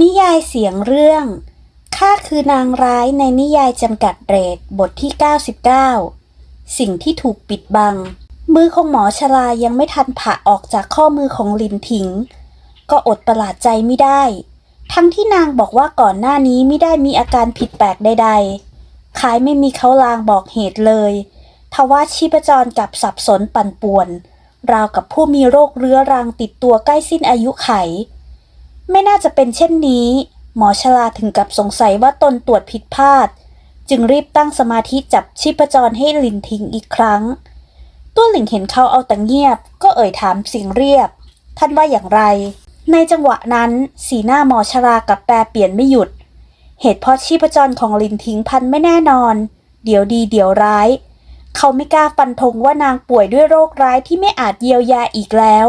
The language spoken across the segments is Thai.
นิยายเสียงเรื่อง ข้าคือนางร้ายในนิยายจำกัดเรทบทที่ 99 สิ่งที่ถูกปิดบัง มือของหมอชลายังไม่ทันผ่าออกจากข้อมือของลินถิงก็อดประหลาดใจไม่ได้ ทั้งที่นางบอกว่าก่อนหน้านี้ไม่ได้มีอาการผิดแปลกใด ๆ คล้ายไม่มีเขาลางบอกเหตุเลยทว่าชีพจรกับสับสนปั่นป่วน ราวกับผู้มีโรคเรื้อรังติดตัวใกล้สิ้นอายุไข ไม่น่าจะเป็นเช่นนี้ หมอชลาถึงกับสงสัยว่าตนตรวจผิดพลาด จึงรีบตั้งสมาธิจับชีพจรให้ลินทิ้งอีกครั้ง ตัวหลิงเห็นเขาเอาแต่เงียบ ก็เอ่ยถามเสียงเรียบ ท่านว่าอย่างไร ในจังหวะนั้น สีหน้าหมอชรากับแปรเปลี่ยนไม่หยุด เหตุเพราะชีพจรของลินทิ้งพันไม่แน่นอน เดี๋ยวดีเดี๋ยวร้าย เขาไม่กล้าฟันธงว่านางป่วยด้วยโรคร้ายที่ไม่อาจเยียวยาอีกแล้ว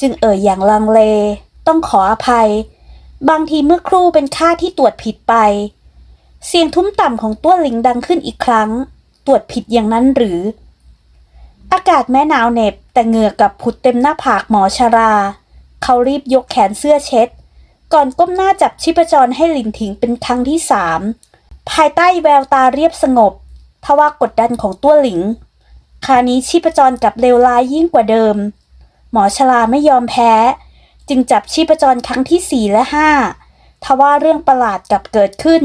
จึงเอ่ยอย่างลังเล ต้องขออภัย บางทีเมื่อครู่เป็นค่าที่ตรวจผิดไป เสียงทุ้มต่ำของตัวลิงดังขึ้นอีกครั้ง ตรวจผิดอย่างนั้นหรือ อากาศแม่หนาวเหน็บ แต่เหงื่อกับผุดเต็มหน้าผากหมอชรา เขารีบยกแขนเสื้อเช็ด ก่อนก้มหน้าจับชีพจรให้ลินถิงเป็นครั้งที่สามภายใต้แววตาเรียบสงบทว่ากดดันของตัวหลิง คราวนี้ชีพจรกลับเลวร้ายยิ่งกว่าเดิม หมอชลาไม่ยอมแพ้ จึงจับชีพจรครั้งที่สี่และห้าทว่าเรื่องประหลาดกลับเกิดขึ้น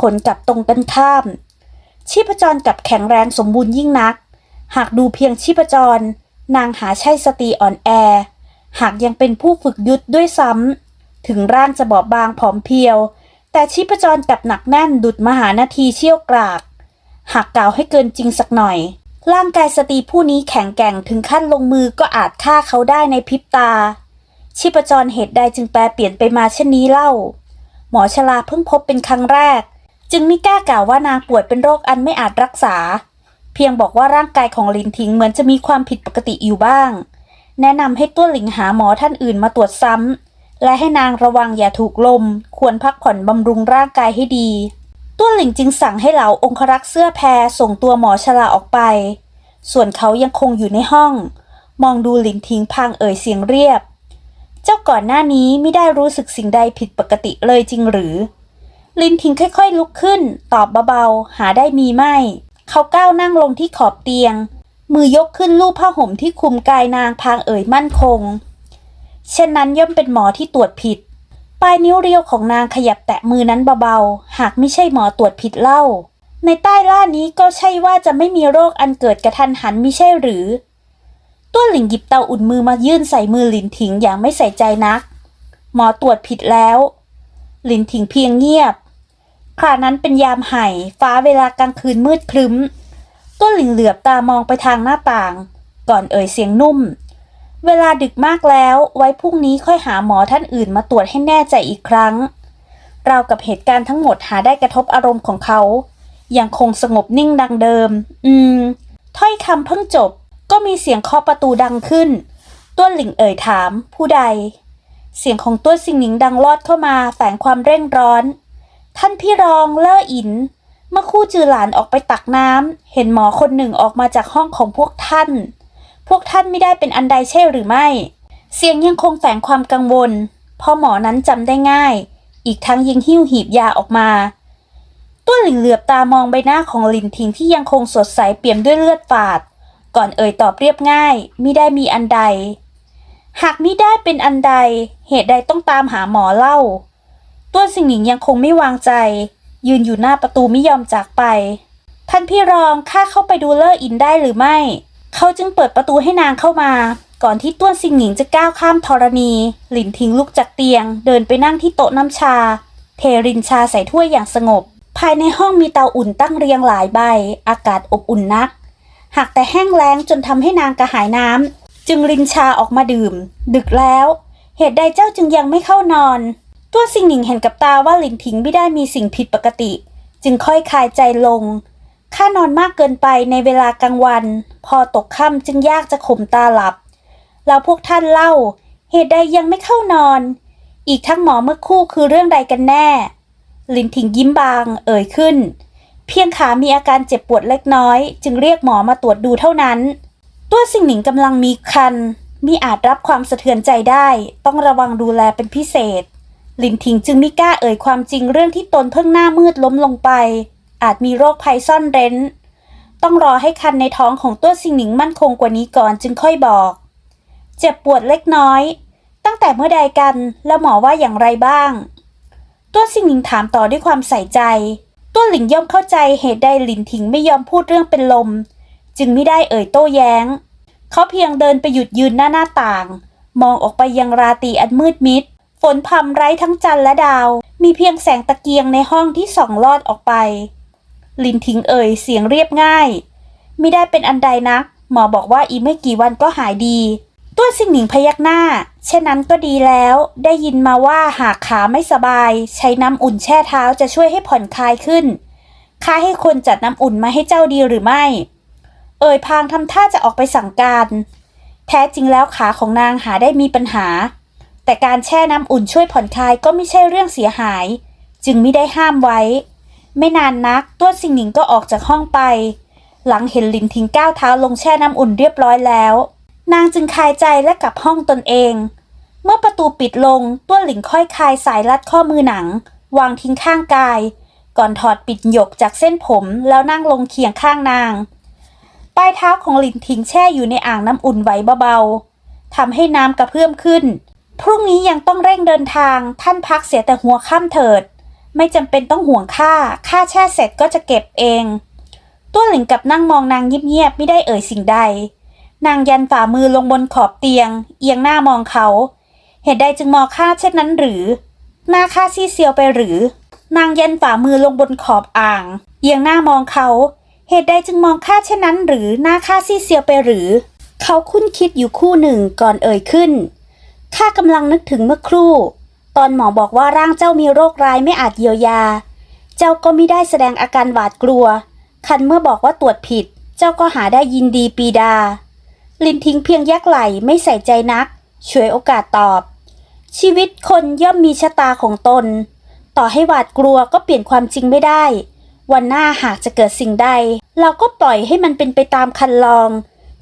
ผลกลับตรงกันข้าม ชีพจรกลับแข็งแรงสมบูรณ์ยิ่งนัก หากดูเพียงชีพจร นางหาใช่สติอ่อนแอ หากยังเป็นผู้ฝึกยุทธด้วยซ้ำ ถึงร่างจะบอบบางผอมเพรียว แต่ชีพจรกลับหนักแน่นดุดมหานาทีเชี่ยวกราก หากกล่าวให้เกินจริงสักหน่อยร่างกายสตรีผู้นี้แข็งแกร่งถึงขั้นลงมือก็อาจฆ่าเขาได้ในพริบตา ชีพจรเหตุใดจึงแปลเปลี่ยนไปมาเช่นนี้เล่า หมอชลาเพิ่งพบเป็นครั้งแรก จึงไม่กล้ากล่าวว่านางป่วยเป็นโรคอันไม่อาจรักษา เพียงบอกว่าร่างกายของลินทิงเหมือนจะมีความผิดปกติอยู่บ้าง แนะนำให้ตัวหลิงหาหมอท่านอื่นมาตรวจซ้ำและให้นางระวังอย่าถูกลม ควรพักผ่อนบำรุงร่างกายให้ดี ตัวหลิงจึงสั่งให้เหล่าองครักษ์เสื้อแพรส่งตัวหมอชลาออกไป ส่วนเขายังคงอยู่ในห้อง มองดูหลินทิงพางเอ่ยเสียงเรียบ เจ้าก่อนหน้านี้ไม่ได้รู้สึกสิ่งใดผิดปกติเลยจริงหรือ ลินทิงค่อยๆลุกขึ้น ตอบเบาๆ หาได้มีไม่ เขาก้าวนั่งลงที่ขอบเตียง มือยกขึ้นลูบผ้าห่มที่คลุมกายนางพางเอ่ยมั่นคง เช่นนั้นย่อมเป็นหมอที่ตรวจผิด ปลายนิ้วเรียวของนางขยับแตะมือนั้นเบาๆ หากไม่ใช่หมอตรวจผิดเล่า ในใต้ล่านี้ก็ใช่ว่าจะไม่มีโรคอันเกิดกระทันหันมิใช่หรือ ตัวหลิงหยิบเตาอุ่นมือมายื่นใส่มือหลินถิงอย่างไม่ใส่ใจนัก หมอตรวจผิดแล้ว หลินถิงเพียงเงียบครานั้นเป็นยามไห่ฟ้าเวลากลางคืนมืดครึ้ม ตัวหลิงเหลือบตามองไปทางหน้าต่าง ก่อนเอ่ยเสียงนุ่ม เวลาดึกมากแล้วไว้พรุ่งนี้ค่อยหาหมอท่านอื่นมาตรวจให้แน่ใจอีกครั้งเรากับเหตุการณ์ทั้งหมดหาได้กระทบอารมณ์ของเขา ยังคงสงบนิ่งดังเดิม อืม ถ้อยคำเพิ่งจบ ก็มีเสียงเคาะประตูดังขึ้นต้วนหลิงเอ่ยถาม ผู้ใด เสียงของต้วนสิงหนิงดังลอดเข้ามาแฝงความเร่งร้อน ท่านพี่รองเล่ออิน เมื่อคู่จือหลานออกไปตักน้ำเห็นหมอคนหนึ่งออกมาจากห้องของพวกท่าน พวกท่านไม่ได้เป็นอันใดใช่หรือไม่ เสียงยังคงแฝงความกังวลพราะหมอนั้นจำได้ง่าย อีกทั้งยิงหิ้วหีบยาออกมาตัวหลิงเหลือบตามองใบหน้าของหลินทิงที่ยังคงสดใสเปี่ยมด้วยเลือดฝาด ก่อนเอ่ยตอบเรียบง่ายมิได้มีอันใด หากมิได้เป็นอันใด เหตุใดต้องตามหาหมอเล่า ตัวสิงหนิงยังคงไม่วางใจ ยืนอยู่หน้าประตูไม่ยอมจากไป ท่านพี่รองข้าเข้าไปดูเลอร์อินได้หรือไม่ เขาจึงเปิดประตูให้นางเข้ามา ก่อนที่ต้วนสิงหนิงจะก้าวข้ามธรณี หลินทิ้งลุกจากเตียง เดินไปนั่งที่โต๊ะน้ำชา เทรินชาใส่ถ้วยอย่างสงบ ภายในห้องมีเตาอุ่นตั้งเรียงหลายใบ อากาศอบอุ่นนัก หากแต่แห้งแล้งจนทำให้นางกระหายน้ำจึงรินชาออกมาดื่ม ดึกแล้ว เหตุใดเจ้าจึงยังไม่เข้านอน ตัวสิงหนิงเห็นกับตาว่าหลินทิ้งไม่ได้มีสิ่งผิดปกติ จึงค่อยคลายใจลงข้านอนมากเกินไปในเวลากลางวัน พอตกค่ำจึงยากจะข่มตาหลับ แล้วพวกท่านเล่า เหตุใดยังไม่เข้านอน อีกทั้งหมอเมื่อคู่คือเรื่องใดกันแน่ ลินถิงยิ้มบางเอ่ยขึ้น พียงขามีอาการเจ็บปวดเล็กน้อย จึงเรียกหมอมาตรวจดูเท่านั้น ตัวสิงหนิงกำลังมีคัน มีอาจรับความสะเทือนใจได้ ต้องระวังดูแลเป็นพิเศษ ลินทิงจึงไม่กล้าเอ่ยความจริงเรื่องที่ตนเพิ่งหน้ามืดล้มลงไป อาจมีโรคภัยซ่อนเร้น ต้องรอให้คันในท้องของตัวสิงหนิงมั่นคงกว่านี้ก่อนจึงค่อยบอก เจ็บปวดเล็กน้อย ตั้งแต่เมื่อใดกันแล้วหมอว่าอย่างไรบ้าง ตัวสิงหนิงถามต่อด้วยความใส่ใจ ตัวหลิงย่อมเข้าใจเหตุใดหลินถิงไม่ยอมพูดเรื่องเป็นลม จึงไม่ได้เอ่ยโต้แย้ง เขาเพียงเดินไปหยุดยืนหน้าหน้าต่าง มองออกไปยังราตรีอันมืดมิด ฝนพรำไร้ทั้งจันทร์และดาว มีเพียงแสงตะเกียงในห้องที่ส่องลอดออกไป ลินทิงเอ่ยเสียงเรียบง่าย ไม่ได้เป็นอันใดนัก หมอบอกว่าอีกไม่กี่วันก็หายดี ตัวสิงหนิงพยักหน้า เช่นนั้นก็ดีแล้ว ได้ยินมาว่าหากขาไม่สบาย ใช้น้ำอุ่นแช่เท้าจะช่วยให้ผ่อนคลายขึ้นข้าให้คนจัดน้ำอุ่นมาให้เจ้าดีหรือไม่ เอ่ยพางทำท่าจะออกไปสั่งการ แท้จริงแล้วขาของนางหาได้มีปัญหา แต่การแช่น้ำอุ่นช่วยผ่อนคลายก็ไม่ใช่เรื่องเสียหาย จึงไม่ได้ห้ามไว้ ไม่นานนักตัวสิงหนิงก็ออกจากห้องไป หลังเห็นลินทิ้งก้าวเท้าลงแช่น้ำอุ่นเรียบร้อยแล้ว นางจึงคลายใจและกลับห้องตนเอง เมื่อประตูปิดลงตัวหลิงค่อยคลายสายรัดข้อมือหนัง วางทิ้งข้างกาย ก่อนถอดปิดหยกจากเส้นผมแล้วนั่งลงเคียงข้างนาง ปลายเท้าของหลินทิ้งแช่อยู่ในอ่างน้ำอุ่นไหวเบาๆทำให้น้ำกระเพื่อมขึ้น พรุ่งนี้ยังต้องเร่งเดินทางท่านพักเสียแต่หัวค่ำเถิด ไม่จำเป็นต้องห่วงค่าค่าแช่เสร็จก็จะเก็บเอง ตัวหลิงกับนั่งมองนางเงียบๆไม่ได้เอ่ยสิ่งใด นางยันฝ่ามือลงบนขอบเตียง เอียงหน้ามองเขา เหตุใดจึงมองข้าเช่นนั้นหรือ หน้าข้าซีเซียวไปหรือ นางยันฝ่ามือลงบนขอบอ่าง เอียงหน้ามองเขา เหตุใดจึงมองข้าเช่นนั้นหรือหน้าข้าซีเซียวไปหรือ เขาคุ้นคิดอยู่คู่หนึ่งก่อนเอ่ยขึ้นข้ากำลังนึกถึงเมื่อครู่ ตอนหมอบอกว่าร่างเจ้ามีโรคร้ายไม่อาจเยียวยา เจ้าก็ไม่ได้แสดงอาการหวาดกลัว คันเมื่อบอกว่าตรวจผิด เจ้าก็หาได้ยินดีปีดา ลินทิ้งเพียงยักไหลไม่ใส่ใจนัก ช่วยโอกาสตอบ ชีวิตคนย่อมมีชะตาของตน ต่อให้หวาดกลัวก็เปลี่ยนความจริงไม่ได้ วันหน้าหากจะเกิดสิ่งใด เราก็ปล่อยให้มันเป็นไปตามคันลอง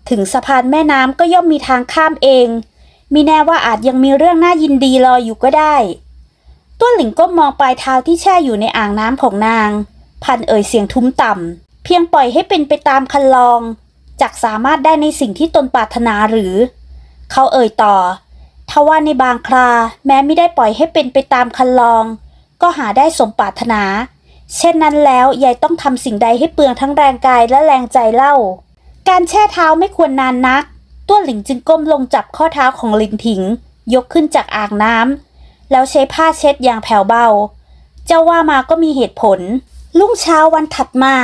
ถึงสะพานแม่น้ำก็ย่อมมีทางข้ามเอง มีแน่ว่าอาจยังมีเรื่องน่ายินดีรออยู่ก็ได้ ตัวหลิงก้มมองปลายเท้าที่แช่อยู่ในอ่างน้ำของนาง พันเอ่ยเสียงทุ้มต่ำเพียงปล่อยให้เป็นไปตามคันลอง จักสามารถได้ในสิ่งที่ตนปรารถนาหรือ เขาเอ่ยต่อทว่าในบางครา แม้ไม่ได้ปล่อยให้เป็นไปตามคันลอง ก็หาได้สมปรารถนา เช่นนั้นแล้วยายต้องทำสิ่งใดให้เปลืองทั้งแรงกายและแรงใจเล่า การแช่เท้าไม่ควรนานนัก ตัวหลิงจึงก้มลงจับข้อเท้าของลินถิง ยกขึ้นจากอ่างน้ำแล้วใช้ผ้าเช็ดอย่างแผ่วเบา เจ้าว่ามาก็มีเหตุผลรุ่งเช้าวันถัดมา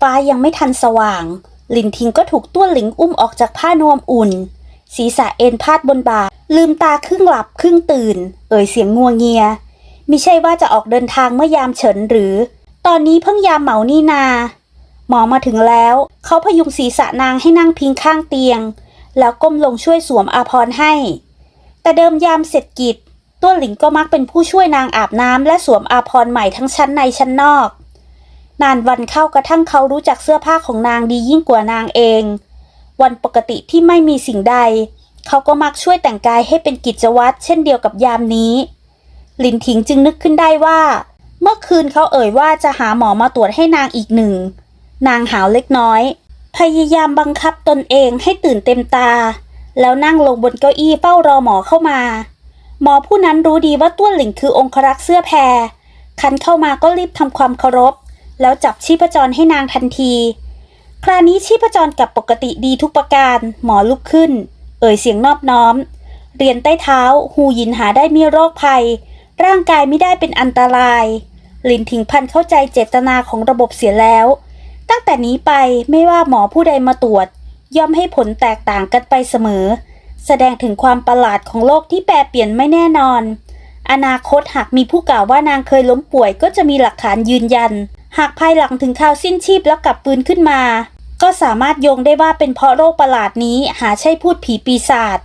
ฟ้ายังไม่ทันสว่าง ลินทิงก็ถูกต้วหลิงอุ้มออกจากผ้านวมอุ่น ศีรษะเอ็นพาดบนบ่า ลืมตาครึ่งหลับครึ่งตื่น เอ่ยเสียงงัวเงียมิใช่ว่าจะออกเดินทางเมื่อยามเฉินหรือ ตอนนี้เพิ่งยามเหมานี่นา หมอมาถึงแล้ว เขาพยุงศีรษะนางให้นั่งพิงข้างเตียง แล้วก้มลงช่วยสวมอาภรณ์ให้ แต่เดิมยามเสร็จกิจ ตัวหลิงก็มักเป็นผู้ช่วยนางอาบน้ำและสวมอาภรณ์ใหม่ทั้งชั้นในชั้นนอก นานวันเข้ากระทั่งเขารู้จักเสื้อผ้าของนางดียิ่งกว่านางเอง วันปกติที่ไม่มีสิ่งใด เขาก็มักช่วยแต่งกายให้เป็นกิจวัตรเช่นเดียวกับยามนี้ ลินถิงจึงนึกขึ้นได้ว่า เมื่อคืนเขาเอ่ยว่าจะหาหมอมาตรวจให้นางอีกหนึ่ง นางหาวเล็กน้อย พยายามบังคับตนเองให้ตื่นเต็มตา แล้วนั่งลงบนเก้าอี้เฝ้ารอหมอเข้ามา หมอผู้นั้นรู้ดีว่าต้วนหลิงคือองครักษ์เสื้อแพรคันเข้ามาก็รีบทำความเคารพ แล้วจับชีพจรให้นางทันที คราวนี้ชีพจรกลับปกติดีทุกประการ หมอลุกขึ้น เอ่ยเสียงนอบน้อม เรียนใต้เท้า หูยินหาได้มีโรคภัย ร่างกายไม่ได้เป็นอันตราย ลินถิงพันเข้าใจเจตนาของระบบเสียแล้ว ตั้งแต่นี้ไปไม่ว่าหมอผู้ใดมาตรวจ ย่อมให้ผลแตกต่างกันไปเสมอ แสดงถึงความประหลาดของโลกที่แปรเปลี่ยนไม่แน่นอนอนาคตหากมีผู้กล่าวว่านางเคยล้มป่วยก็จะมีหลักฐานยืนยัน หากภายหลังถึงข่าวสิ้นชีพแล้วกลับฟื้นขึ้นมา ก็สามารถโยงได้ว่าเป็นเพราะโรคประหลาดนี้หาใช่พูดผีปีศาจ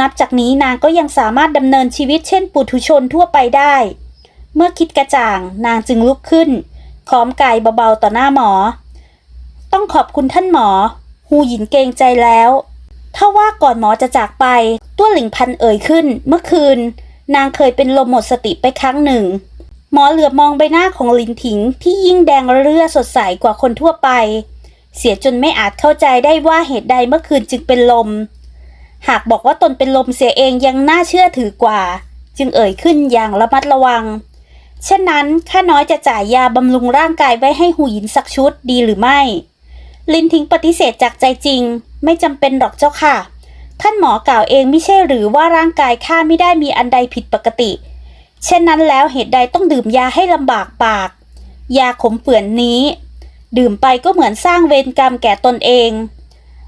นับจากนี้นางก็ยังสามารถดำเนินชีวิตเช่นปุถุชนทั่วไปได้ เมื่อคิดกระจ่างนางจึงลุกขึ้นค้อมกายเบาๆต่อหน้าหมอ ต้องขอบคุณท่านหมอ ฮูหยินเกรงใจแล้ว ถ้าว่าก่อนหมอจะจากไป ตัวหลิงพันเอ่ยขึ้น เมื่อคืน นางเคยเป็นลมหมดสติไปครั้งหนึ่ง มอเหลือบมองใบหน้าของลินถิงที่ยิ่งแดงเรื่อสดใสกว่าคนทั่วไป เสียจนไม่อาจเข้าใจได้ว่าเหตุใดเมื่อคืนจึงเป็นลม หากบอกว่าตนเป็นลมเสียเองยังน่าเชื่อถือกว่า จึงเอ่ยขึ้นอย่างระมัดระวัง เช่นนั้นข้าน้อยจะจ่ายยาบำรุงร่างกายไว้ให้หูหยินสักชุดดีหรือไม่ ลินทิงปฏิเสธจากใจจริง ไม่จำเป็นหรอกเจ้าค่ะ ท่านหมอกล่าวเองไม่ใช่หรือว่าร่างกายข้าไม่ได้มีอันใดผิดปกติเเช่นนั้นแล้วเหตุใดต้องดื่มยาให้ลำบากปาก ยาขมเปื่อนนี้ ดื่มไปก็เหมือนสร้างเวรกรรมแก่ตนเอง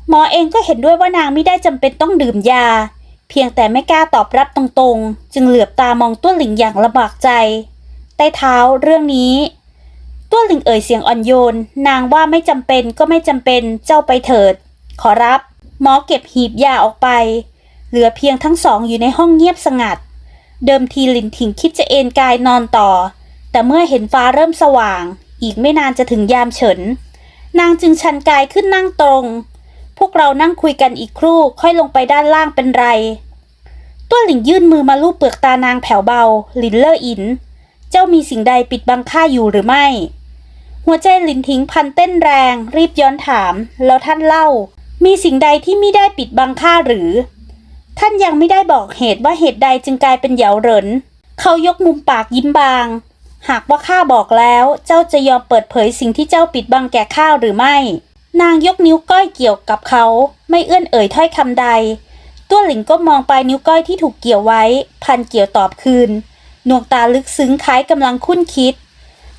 หมอเองก็เห็นด้วยว่านางไม่ได้จำเป็นต้องดื่มยา เพียงแต่ไม่กล้าตอบรับตรงๆ จึงเหลือบตามองตัวหลิงอย่างลำบากใจ ใต้เท้าเรื่องนี้ตัวหลิงเอ่ยเสียงอ่อนโยน นางว่าไม่จำเป็นก็ไม่จำเป็นเจ้าไปเถิด ขอรับ หมอเก็บหีบยาออกไป เหลือเพียงทั้งสองอยู่ในห้องเงียบสงัด เดิมทีลินถิงคิดจะเอนกายนอนต่อ แต่เมื่อเห็นฟ้าเริ่มสว่าง อีกไม่นานจะถึงยามเฉิน นางจึงชันกายขึ้นนั่งตรง พวกเรานั่งคุยกันอีกครู่ค่อยลงไปด้านล่างเป็นไร ตัวหลิงยื่นมือมาลูบเปลือกตานางแผ่วเบาลินเลอร์อิน เจ้ามีสิ่งใดปิดบังข้าอยู่หรือไม่ หัวใจลินทิ้งพันเต้นแรง รีบย้อนถาม แล้วท่านเล่า มีสิ่งใดที่ไม่ได้ปิดบังข้าหรือ ท่านยังไม่ได้บอกเหตุว่าเหตุใดจึงกลายเป็นเหยาเหริน เขายกมุมปากยิ้มบาง หากว่าข้าบอกแล้ว เจ้าจะยอมเปิดเผยสิ่งที่เจ้าปิดบังแก่ข้าหรือไม่ นางยกนิ้วก้อยเกี่ยวกับเขา ไม่เอื้อนเอ่ยถ้อยคำใด ตัวหลิงก็มองไปนิ้วก้อยที่ถูกเกี่ยวไว้ พันเกี่ยวตอบคืนดวงตาลึกซึ้งคล้ายกำลังคุ้นคิด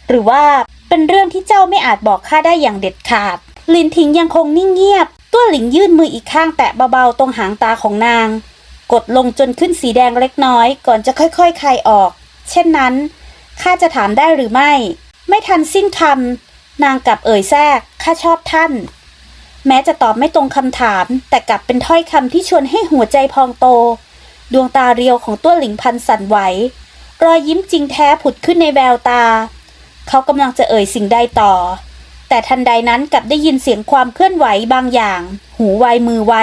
หรือว่าเป็นเรื่องที่เจ้าไม่อาจบอกข้าได้อย่างเด็ดขาด ลินทิงยังคงนิ่งเงียบ ตัวหลิงยื่นมืออีกข้างแตะเบาๆตรงหางตาของนาง กดลงจนขึ้นสีแดงเล็กน้อย ก่อนจะค่อยๆคลายออก เช่นนั้นข้าจะถามได้หรือไม่ ไม่ทันสิ้นคำนางกลับเอ่ยแทรกข้าชอบท่าน แม้จะตอบไม่ตรงคำถาม แต่กลับเป็นถ้อยคำที่ชวนให้หัวใจพองโต ดวงตาเรียวของตัวหลิงพันสั่นไหว รอยยิ้มจริงแท้ผุดขึ้นในแววตา เขากำลังจะเอ่ยสิ่งใดต่อ แต่ทันใดนั้นกลับได้ยินเสียงความเคลื่อนไหวบางอย่าง หูไวมือไว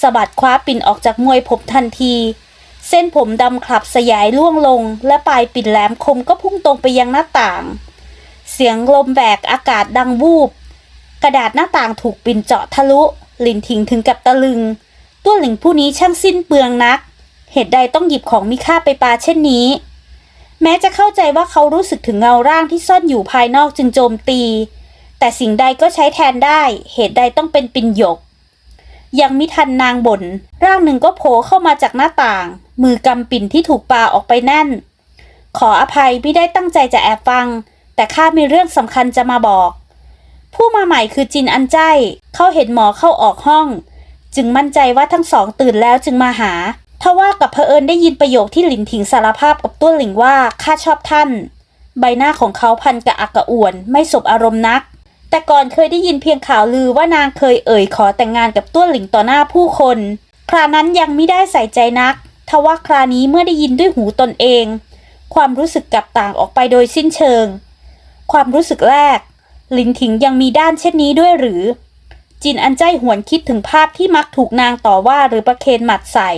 สะบัดคว้าปิ่นออกจากมวยผมทันที เส้นผมดำคลับสยายล่วงลง และปลายปิ่นแหลมคมก็พุ่งตรงไปยังหน้าต่าง เสียงลมแบกอากาศดังวูบ กระดาษหน้าต่างถูกปิ่นเจาะทะลุ หลินทิงถึงกับตะลึง ตัวหลิงผู้นี้ช่างสิ้นเปลืองนัก เหตุใดต้องหยิบของมีค่าไปปาเช่นนี้ แม้จะเข้าใจว่าเขารู้สึกถึงเงาร่างที่ซ่อนอยู่ภายนอกจึงโจมตี แต่สิ่งใดก็ใช้แทนได้ เหตุใดต้องเป็นปิ่นหยก ยังมิทันนางบ่นร่างหนึ่งก็โผล่เข้ามาจากหน้าต่าง มือกำปิ่นที่ถูกปาออกไปแน่น ขออภัยไม่ได้ตั้งใจจะแอบฟัง แต่ข้ามีเรื่องสำคัญจะมาบอก ผู้มาใหม่คือจินอันใจเขาเห็นหมอเข้าออกห้อง จึงมั่นใจว่าทั้งสองตื่นแล้วจึงมาหาทว่ากับเพอเอิญได้ยินประโยคที่หลินถิงสารภาพกับตัวหลิงว่าข้าชอบท่าน ใบหน้าของเขาพันกระอักกระอ่วนไม่สบอารมณ์นัก แต่ก่อนเคยได้ยินเพียงข่าวลือว่านางเคยเอ่ยขอแต่งงานกับตัวหลิงต่อหน้าผู้คน ครานั้นยังไม่ได้ใส่ใจนัก ทว่าครานี้เมื่อได้ยินด้วยหูตนเอง ความรู้สึกกลับต่างออกไปโดยสิ้นเชิง ความรู้สึกแรก หลินถิงยังมีด้านเช่นนี้ด้วยหรือ จินอันใจหวนคิดถึงภาพที่มักถูกนางต่อว่าหรือประเคนหมัดใส่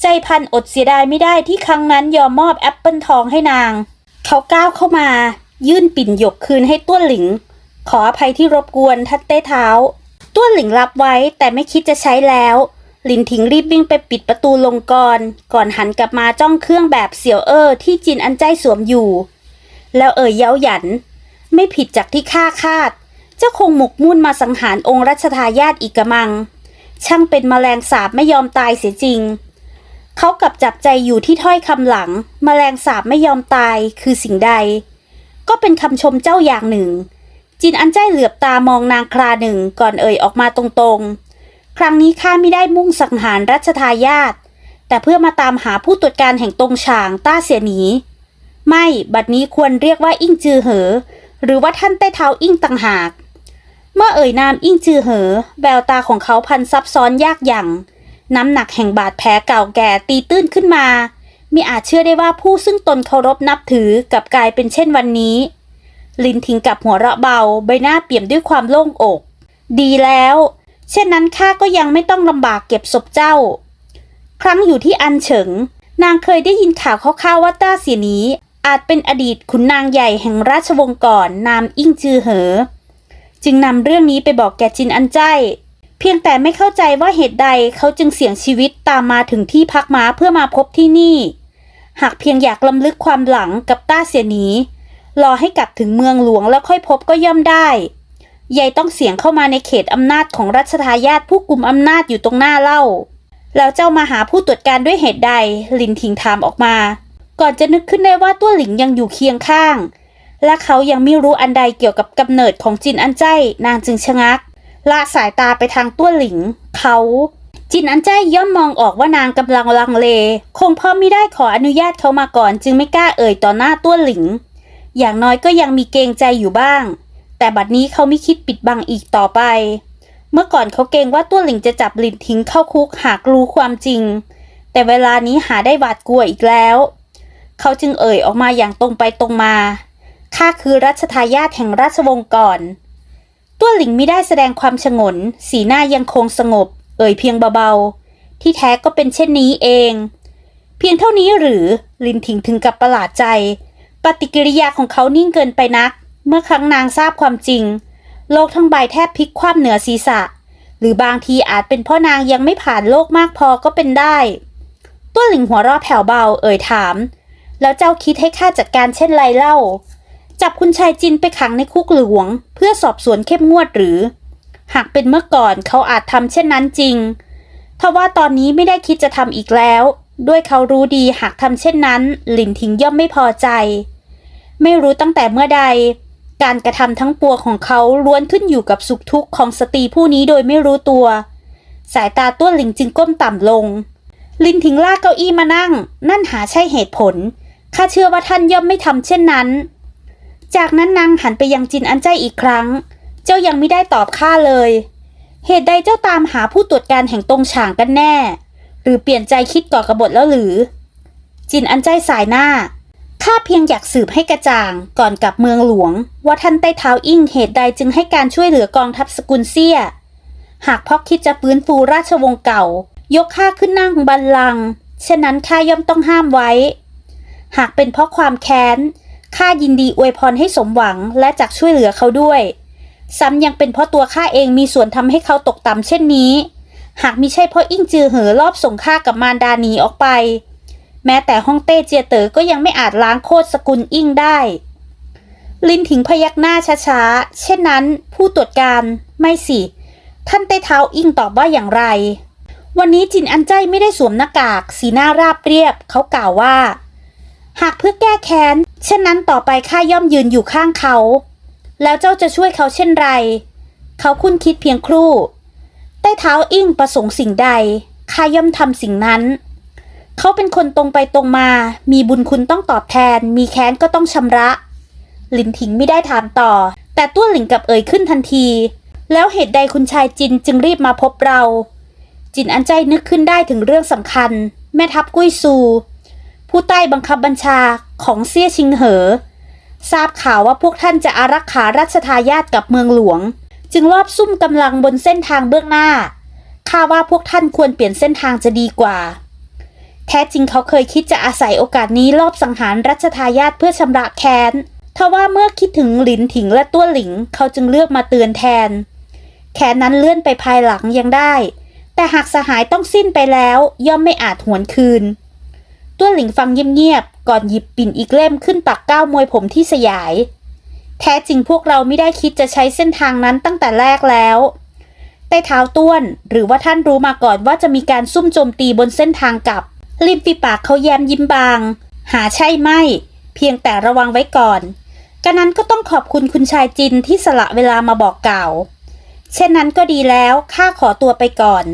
ใจพันอดเสียดายไม่ได้ที่ครั้งนั้นยอมมอบแอปเปิลทองให้นาง เขาก้าวเข้ามา ยื่นปิ่นหยกคืนให้ต้วนหลิง ขออภัยที่รบกวนทัดเต้เท้าต้วนหลิงรับไว้แต่ไม่คิดจะใช้แล้ว หลินถิงรีบวิ่งไปปิดประตูลงกรก่อนหันกลับมาจ้องเครื่องแบบเสี่ยวเออที่จินอันใจสวมอยู่ แล้วเอ่ยเย้าหยัน ไม่ผิดจากที่ข้าคาด เจ้าคงหมกมุ่นมาสังหารองค์รัชทายาทอีกกระมัง ช่างเป็นมแมลงสาบไม่ยอมตายเสียจริงเขากลับจับใจอยู่ที่ถ้อยคำหลังมแมลงสาบไม่ยอมตายคือสิ่งใด ก็เป็นคำชมเจ้าอย่างหนึ่ง จินอันใจเหลือบตามองนางคราหนึ่งก่อนเอ่ยออกมาตรงๆ ครั้งนี้ข้าไม่ได้มุ่งสังหารรัชทายาทแต่เพื่อมาตามหาผู้ตรวจการแห่งตรงฉางต้าเสียหนี ไม่บัดนี้ควรเรียกว่าอิ่งจือเหอ หรือว่าท่านใต้เท้าอิ่งต่างหาก เมื่อเอ่ยนามอิ่งจือเหอ แววตาของเขาพันซับซ้อนยากอย่างน้ำหนักแห่งบาดแผลเก่าแก่ตีตื้นขึ้นมามิอาจเชื่อได้ว่าผู้ซึ่งตนเคารพนับถือกับกลายเป็นเช่นวันนี้ ลินทิ้งกับหัวเราะเบาใบหน้าเปี่ยมด้วยความโล่งอก ดีแล้ว เช่นนั้นข้าก็ยังไม่ต้องลำบากเก็บศพเจ้า ครั้งอยู่ที่อันเฉิง นางเคยได้ยินข่าวคร่าวๆว่าต้าเสียนีอาจเป็นอดีตขุนนางใหญ่แห่งราชวงศ์ก่อนนามอิ่งจือเหอ จึงนำเรื่องนี้ไปบอกแกจินอันใจเพียงแต่ไม่เข้าใจว่าเหตุใดเขาจึงเสี่ยงชีวิตตามมาถึงที่พักม้าเพื่อมาพบที่นี่ หากเพียงอยากลำลึกความหลังกับต้าเสียนี รอให้กลับถึงเมืองหลวงแล้วค่อยพบก็ย่อมได้ยายต้องเสียงเข้ามาในเขตอำนาจของรัชทายาทผู้กลุ่มอำนาจอยู่ตรงหน้าเล่า แล้วเจ้ามาหาผู้ตรวจการด้วยเหตุใดลินทิงถามออกมา ก่อนจะนึกขึ้นได้ว่าตัวหลิงยังอยู่เคียงข้าง และเขายังไม่รู้อันใดเกี่ยวกับกำเนิดของจินอันใจนางจึงชะงักละสายตาไปทางตัวหลิง เขา จินอันใจย่อมมองออกว่านางกำลังลังเล คงพราะไม่ได้ขออนุญาตเขามาก่อน จึงไม่กล้าเอ่ยต่อหน้าตัวหลิง อย่างน้อยก็ยังมีเกรงใจอยู่บ้าง แต่บัดนี้เขาไม่คิดปิดบังอีกต่อไป เมื่อก่อนเขาเกรงว่าตัวหลิงจะจับลินทิ้งเข้าคุกหากรู้ความจริง แต่เวลานี้หาได้หวาดกลัวอีกแล้ว เขาจึงเอ่ยออกมาอย่างตรงไปตรงมาข้าคือรัชทายาทแห่งราชวงศ์ก่อน ตัวหลิงไม่ได้แสดงความฉงน สีหน้ายังคงสงบ เอ่ยเพียงเบาๆ ที่แท้ก็เป็นเช่นนี้เอง เพียงเท่านี้หรือลินถิงถึงกับประหลาดใจ ปฏิกิริยาของเขานิ่งเกินไปนัก เมื่อครั้งนางทราบความจริง โลกทั้งใบแทบพลิกคว่ำเหนือศีรษะ หรือบางทีอาจเป็นเพราะนางยังไม่ผ่านโลกมากพอก็เป็นได้ ตัวหลิงหัวราะแผ่วเบาเอ่ยถาม แล้วเจ้าคิดให้ข้าจัดการเช่นไรเล่า จับคุณชายจินไปขังในคุกหลวง เพื่อสอบสวนเข้มงวดหรือ หากเป็นเมื่อก่อนเขาอาจทำเช่นนั้นจริงทว่าตอนนี้ไม่ได้คิดจะทำอีกแล้ว ด้วยเขารู้ดีหากทำเช่นนั้น หลินทิงย่อมไม่พอใจ ไม่รู้ตั้งแต่เมื่อใด การกระทำทั้งปวงของเขาล้วนขึ้นอยู่กับสุขทุกข์ของสตรีผู้นี้โดยไม่รู้ตัว สายตาต้วนหลิงจึงก้มต่ำลง ลินทิงลากเก้าอี้มานั่ง นั่นหาใช่เหตุผลข้าเชื่อว่าท่านย่อมไม่ทำเช่นนั้น จากนั้นนางหันไปยังจินอันใจอีกครั้ง เจ้ายังไม่ได้ตอบข้าเลย เหตุใดเจ้าตามหาผู้ตรวจการแห่งตรงฉางกันแน่ หรือเปลี่ยนใจคิดก่อกระบฏแล้วหรือ จินอันใจสายหน้า ข้าเพียงอยากสืบให้กระจ่างก่อนกลับเมืองหลวง ว่าท่านใต้เท้าอิ่งเหตุใดจึงให้การช่วยเหลือกองทัพสกุลเซีย หากพ่อคิดจะฟื้นฟูราชวงศ์เก่า ยกข้าขึ้นนั่งบัลลังก์ฉะนั้นข้าย่อมต้องห้ามไว้ หากเป็นเพราะความแค้นข้ายินดีอวยพรให้สมหวังและจักช่วยเหลือเขาด้วย ซ้ำยังเป็นเพราะตัวข้าเองมีส่วนทำให้เขาตกต่ำเช่นนี้ หากมิใช่เพราะอิ่งจือเหอรอบส่งข้ากับมารดาหนีออกไป แม้แต่ฮ่องเต้เจียเต๋อก็ยังไม่อาจล้างโคตรสกุลอิ่งได้ ลินถิงพยักหน้าช้าๆ เช่นนั้น ผู้ตรวจการไม่สิ ท่านเต้เท้าอิ่งตอบว่าอย่างไร วันนี้จินอันใจไม่ได้สวมหน้ากาก สีหน้าราบเรียบ เขากล่าวว่า หากเพื่อแก้แค้น เช่นนั้นต่อไปข้าย่อมยืนอยู่ข้างเขา แล้วเจ้าจะช่วยเขาเช่นไร เขาคุ้นคิดเพียงครู่ ใต้เท้าอิ่งประสงค์สิ่งใดข้าย่อมทำสิ่งนั้น เขาเป็นคนตรงไปตรงมา มีบุญคุณต้องตอบแทน มีแค้นก็ต้องชำระ หลินถิงไม่ได้ถามต่อ แต่ตัวหลิงกับเอ่ยขึ้นทันที แล้วเหตุใดคุณชายจินจึงรีบมาพบเรา จินอันใจนึกขึ้นได้ถึงเรื่องสำคัญ แม่ทัพกุ้ยซู ผู้ใต้บังคับบัญชาของเซี่ยชิงเหอ ทราบข่าวว่าพวกท่านจะอารักขาราชทายาทกับเมืองหลวง จึงรอบซุ่มกำลังบนเส้นทางเบื้องหน้าข้าว่าพวกท่านควรเปลี่ยนเส้นทางจะดีกว่า แท้จริงเขาเคยคิดจะอาศัยโอกาสนี้รอบสังหารรัชทายาทเพื่อชำระแค้นทว่าเมื่อคิดถึงหลินถิงและตัวหลิง เขาจึงเลือกมาเตือนแทน แค้นนั้นเลื่อนไปภายหลังยังได้ แต่หากสหายต้องสิ้นไปแล้ว ย่อมไม่อาจหวนคืน ตัวหลิงฟังเงียบๆก่อนหยิบปิ่นอีกเล่มขึ้นปักก้าวมวยผมที่สยาย แท้จริงพวกเราไม่ได้คิดจะใช้เส้นทางนั้นตั้งแต่แรกแล้วใต้เท้าต้วน หรือว่าท่านรู้มาก่อนว่าจะมีการซุ่มโจมตีบนเส้นทางกลับ ริมฝีปากเขาแย้มยิ้มบาง หาใช่ไม่ เพียงแต่ระวังไว้ก่อนกะนั้นก็ต้องขอบคุณคุณชายจินที่สละเวลามาบอกกล่าว เช่นนั้นก็ดีแล้วข้าขอตัวไปก่อน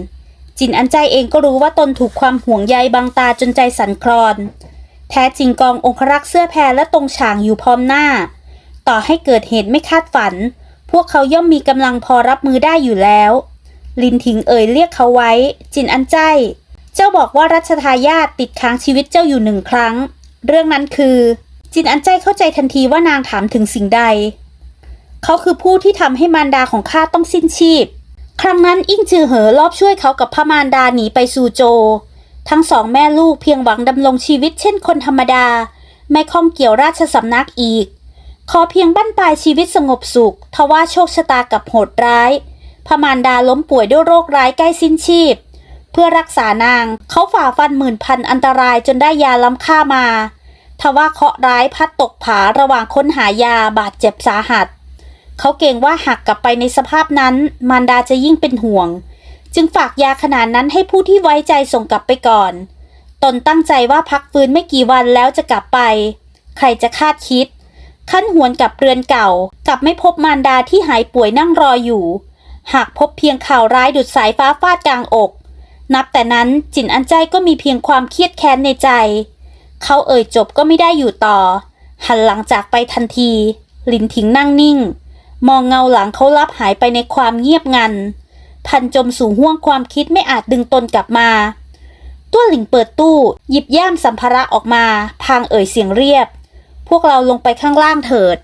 จินอันใจเองก็รู้ว่าตนถูกความห่วงใยบังตาจนใจสั่นคลอน แท้จริงกององครักษ์เสื้อแพรและตรงฉางอยู่พร้อมหน้า ต่อให้เกิดเหตุไม่คาดฝัน พวกเขาย่อมมีกำลังพอรับมือได้อยู่แล้ว ลินถิงเอ่ยเรียกเขาไว้ จินอันใจ เจ้าบอกว่ารัชทายาทติดค้างชีวิตเจ้าอยู่หนึ่งครั้ง เรื่องนั้นคือ จินอันใจเข้าใจทันทีว่านางถามถึงสิ่งใด เขาคือผู้ที่ทำให้มารดาของข้าต้องสิ้นชีพ ครั้งนั้นอิ่งจือเหอรอบช่วยเขากับพระมารดาหนีไปซูโจททั้งสองแม่ลูกเพียงหวังดำรงชีวิตเช่นคนธรรมดา ไม่ข้องเกี่ยวราชสำนักอีก ขอเพียงบั้นปลายชีวิตสงบสุขทว่าโชคชะตากับโหดร้ายพระมารดาล้มป่วยด้วยโรคร้ายใกล้สิ้นชีพ เพื่อรักษานาง เขาฝ่าฟันหมื่นพันอันตรายจนได้ยาล้ำค่ามา ทว่าเคาะร้ายพัดตกผาระหว่างค้นหายาบาดเจ็บสาหัส เขาเกรงว่าหากกลับไปในสภาพนั้น มารดาจะยิ่งเป็นห่วง จึงฝากยาขนาดนั้นให้ผู้ที่ไว้ใจส่งกลับไปก่อน ตนตั้งใจว่าพักฟื้นไม่กี่วันแล้วจะกลับไป ใครจะคาดคิด ขั้นหวนกลับเรือนเก่ากลับไม่พบมารดาที่หายป่วยนั่งรออยู่ หากพบเพียงข่าวร้ายดุดสายฟ้าฟาดกลางอก นับแต่นั้นจินอันใจก็มีเพียงความเครียดแค้นในใจ เขาเอ่ยจบก็ไม่ได้อยู่ต่อ หันหลังจากไปทันที ลินถิงนั่งนิ่ง มองเงาหลังเขาลับหายไปในความเงียบงัน พันจมสู่ห้วงความคิดไม่อาจดึงตนกลับมา ตัวหลิงเปิดตู้ หยิบย่ามสัมภาระออกมา พางเอ่ยเสียงเรียบ พวกเราลงไปข้างล่างเถิด